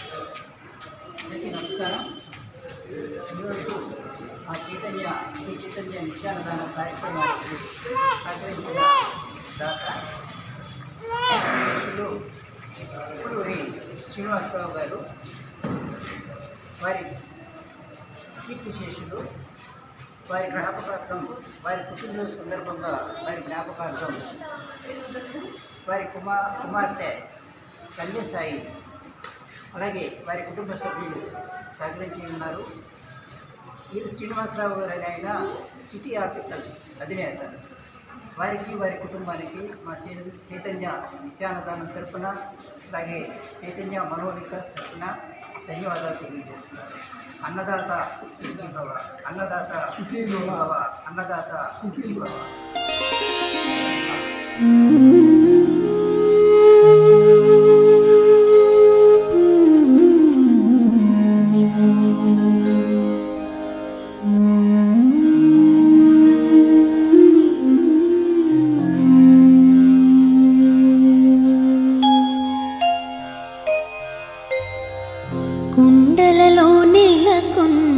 అందరికీ నమస్కారం. ఈరోజు మా చైతన్య శ్రీ చైతన్య నిత్యానదాన కార్యక్రమానికి సహకరించిన దాత శిష్యులు పుల్లూరి శ్రీనివాసరావు గారు వారి కీర్తి శేషులు వారి జ్ఞాపకార్థం వారి పుట్టినరోజు సందర్భంగా వారి జ్ఞాపకార్థం వారి కుమార్ కుమార్తె కన్యసాయి అలాగే వారి కుటుంబ సభ్యులు సహకరించి ఉన్నారు. ఈ శ్రీనివాసరావు గారు ఆయన సిటీ ఆర్టికల్స్ అధినేత వారికి వారి కుటుంబానికి మా చైతన్య నిత్యానదానం తరఫున అలాగే చైతన్య మనోవికాస్ తరఫున ధన్యవాదాలు తెలియజేస్తున్నారు. అన్నదాత సుఖీ భవ అన్నదాత భవ అన్నదాత భవ கொண்டு